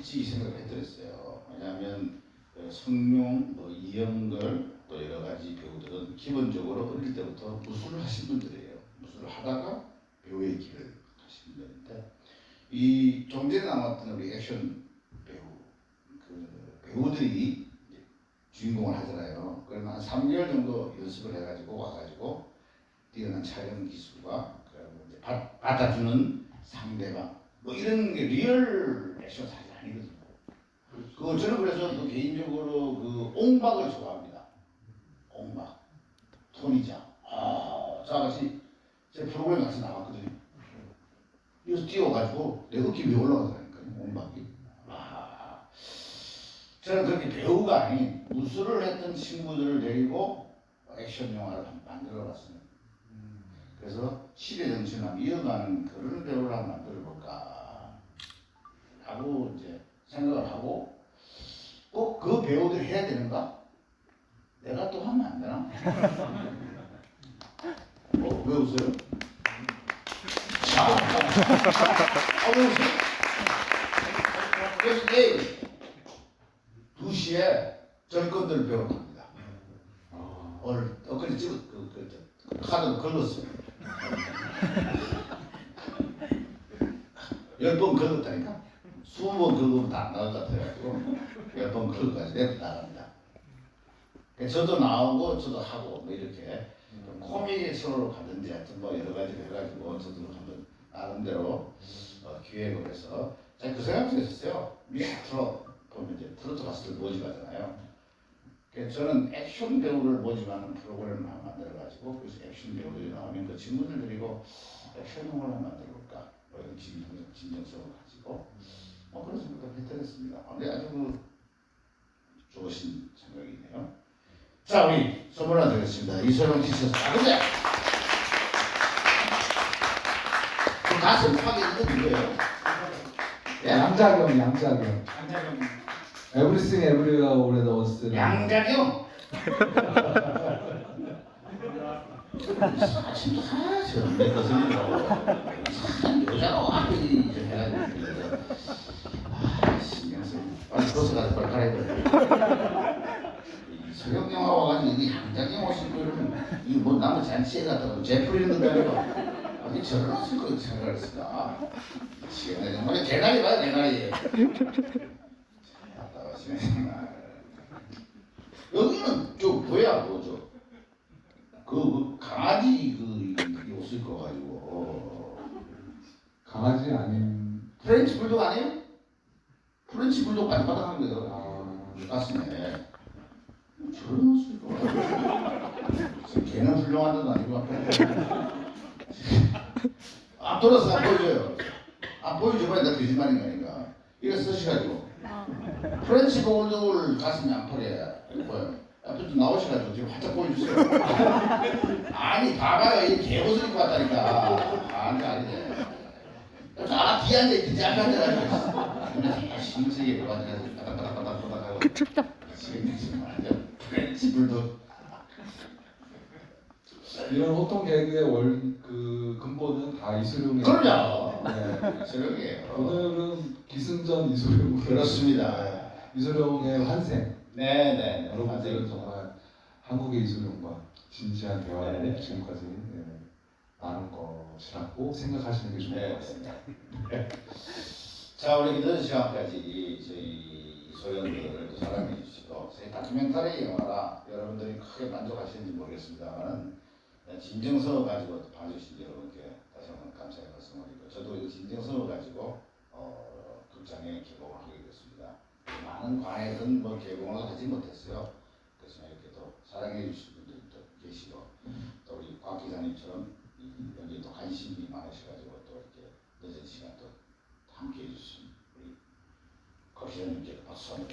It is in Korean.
일찍 이 생각을 해드렸어요. 왜냐하면 그 성룡, 뭐 이영걸 또 여러 가지 배우들은 기본적으로 어릴 때부터 무술을 하신 분들이에요. 무술을 하다가 배우의 길을 가신 분들인데 이좀 전에 나왔던 우리 액션 배우 그 배우들이 주인공을 하잖아요. 그러면 한 3개월 정도 연습을 해가지고 와가지고 뛰어난 촬영 기술과 받, 받아주는 상대방 뭐 이런 게 리얼 액션 아니거든요. 그 저는 그래서 그 개인적으로 그 옹박을 좋아합니다. 옹박, 토니장. 아, 저같이 제 프로그램 같이 나왔거든요. 여기서 뛰어가지고 내 어깨 위에 올라가더라니까요. 옹박이. 아, 저는 그렇게 배우가 아닌 무술을 했던 친구들을 데리고 액션 영화를 한번 만들어봤습니다. 그래서 시대 정신을 이어가는 그런 배우를 한번 만들어 볼까 하고 이제 생각을 하고 꼭 그 배우들이 해야 되는가? 내가 또 하면 안 되나? 어, 왜 웃어요? 자, 아, 왜 웃어요? 그래서 내일 2시에 절권들을 배우러 갑니다. 오늘 엊그제 찍었, 그, 그, 그 카드 걸었어요. 열번 긁었다니까? 스무 번 긁으면 다 안 나올 것 같아가지고 열번 긁어가지고 내가 나갑니다. 저도 나오고 저도 하고 뭐 이렇게 좀 코믹의 서로 가든지 하여튼 뭐 여러 가지 해가지고 저도 한번 나름대로 어, 기획을 해서 제가 그 생각도 했었어요. 뮤직 트롯 보면 이제 트로트 가수들 모집하잖아요. 그래서 저는 액션 배우를 모집하는 프로그램을 만들어가지고 그래서 액션 배우들이 나오면 그 친구들 데리고 액션 영화를 만들어볼까 뭐 이런 진정, 진정성을 가지고 뭐 그런 생각을 해드렸습니다. 아, 네, 아주 그 좋으신 생각이네요. 자 우리 선물 하나 드리겠습니다. 이소영 티셔츠 아 근데 그 가슴 파게 있는 누구예요? 예, 양자경, 양자경. 안자경 Everything Everywhere All at Once. 양자경 아침도 하죠. 내 것을 참 여자가 앞에 좀 해가지고 그래서 아 신경 쓰. 빨리 벗어가지고 빨리 갈아입어야 서경 영화 와가지고 이 양자경 오신 거는 이거 뭐 남의 잔치에 갔다가 제풀 있는 거 아니고 어디 저런 옷을 거 생각을 했을까? 시간에 정말 대가리 봐요 정말. 여기는 좀 뭐야 뭐죠? 그, 그 강아지 그 이- 옷을 거 가지고 강아지 아닌. 프렌치 불독 아니에요? 프렌치 불독 바닥바닥한 거예요. 아, 맞습네. 저런 옷을 거 훌륭한 데도 아니고 안 돌아서 안 보여줘요. 안 보여줘봐야 나 거짓말인 거 아닌가. 이거 쓰셔가지고 프렌치 볼독을 가슴에 안 펄에 보여. 앞에 좀 나오셔가지고 지금 활짝 보여주세요. 아니 봐봐요 이 개옷을 입고 왔다니까. 아니 아니네. 아 뒤에 앉아있지 앞에 앉아가지고 신경 쓰게 입고 앉아가지고 바닥바닥바닥바닥하고 지금 지금 완전 프렌치 불독 이런 호통 개그의 월, 그 근본은 다 이소룡의. 그럼요. 네. 저녁이에요. 오늘은 기승전 이소룡. 그렇습니다. 이소룡의 환생. 네 네. 여러분들은 정말 한국의 이소룡과 진지한 대화를 네. 지금까지 네, 나눈 것이라고 생각하시는 게 좋을 네. 것 같습니다. 자 우리 늦은 시간까지 저희 소연들을 또 사랑해 주시고 저희 다큐멘터리 영화라 여러분들이 크게 만족하시는지 모르겠습니다만 진정서 가지고 또 봐주신 여러분께 다시 한번 감사의 말씀을 드리고 저도 이 진정서를 가지고 어, 극장에 개봉을 하게 됐습니다. 많은 관에서는 뭐 개봉을 하지 못했어요. 그렇지만 이렇게 또 사랑해 주신 분들이 또 계시고 또 우리 곽 기자님처럼 이- 여기 또 관심이 많으셔가지고 또 이렇게 늦은 시간 또 함께 해주신 우리 곽 기자님께 박수 한번.